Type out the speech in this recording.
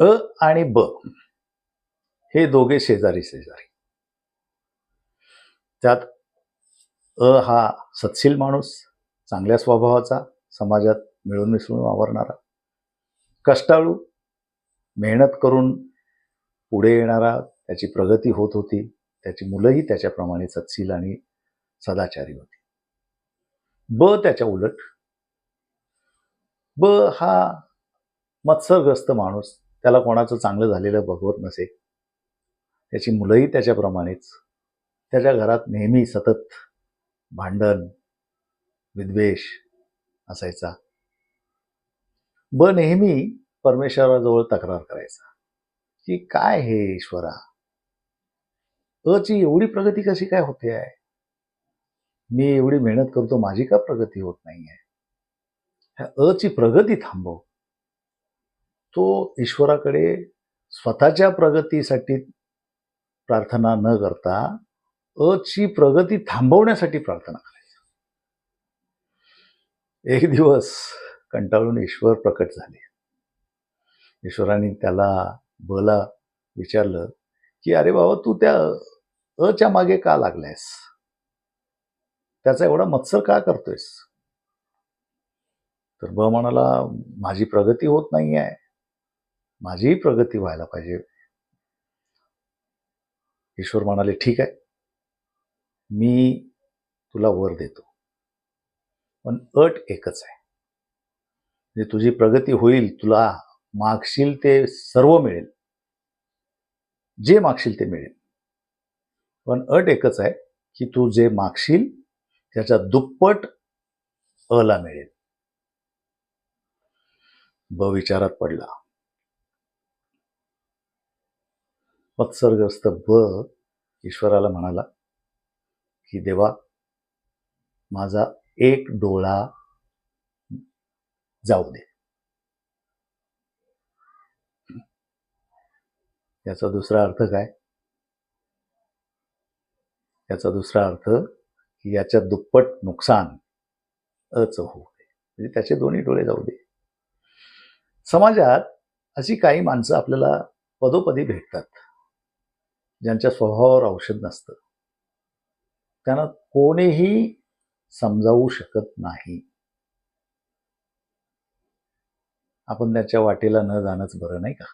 अ आणि ब. हे दोघे शेजारी शेजारी. त्यात अ हा सत्शील माणूस चांगल्या स्वभावाचा समाजात मिळून मिसळून वावरणारा. कष्टाळू मेहनत करून पुढे येणारा त्याची प्रगती होत होती. त्याची मुलंही त्याच्याप्रमाणे सत्शील आणि सदाचारी होती. ब त्याच्या उलट. ब हा मत्सरग्रस्त माणूस त्याला कोणाचं चांगलं झालेलं बघवत नसे. त्याची मुलंही त्याच्याप्रमाणेच. त्याच्या घरात नेहमी सतत भांडण विद्वेष असायचा. ब नेहमी परमेश्वराजवळ तक्रार करायचा की काय हे ईश्वरा? अची एवढी प्रगती कशी काय होते आहे? मी एवढी मेहनत करतो माझी का प्रगती होत नाही आहे ह्या अची प्रगती थांबव. तो ईश्वराकडे स्वतःच्या प्रगतीसाठी प्रार्थना न करता अची प्रगती थांबवण्यासाठी प्रार्थना करायचा. एक दिवस कंटाळून ईश्वर प्रकट झाले. ईश्वराने त्याला बला विचारलं की अरे बाबा तू त्या अच्या मागे का लागलायस? त्याचा एवढा मत्सर का करतोयस? तर ब म्हणाला माझी प्रगती होत नाही आहे माझीही प्रगती व्हायला पाहिजे. ईश्वर म्हणाले ठीक आहे. मी तुला वर देतो. पण अट एकच आहे. म्हणजे तुझी प्रगती होईल तुला मागशील ते सर्व मिळेल. जे मागशील ते मिळेल. पण अट एकच आहे की तू जे मागशील त्याच्या दुप्पट अला मिळेल. ब विचारात पडला. मत्सरग्रस्त ब ईश्वराला म्हणाला की देवा माझा एक डोळा जाऊ दे. याचा दुसरा अर्थ काय? याचा दुसरा अर्थ की याच्या दुप्पट नुकसान अच होऊ दे. म्हणजे त्याचे दोन्ही डोळे जाऊ दे. समाजात अशी काही माणसं आपल्याला पदोपदी भेटतात. ज्यांच्या स्वभावावर औषध नसतं. त्यांना कोणीही समजावू शकत नाही. आपण त्याच्या वाटेला न जाणंच बरं नाही का?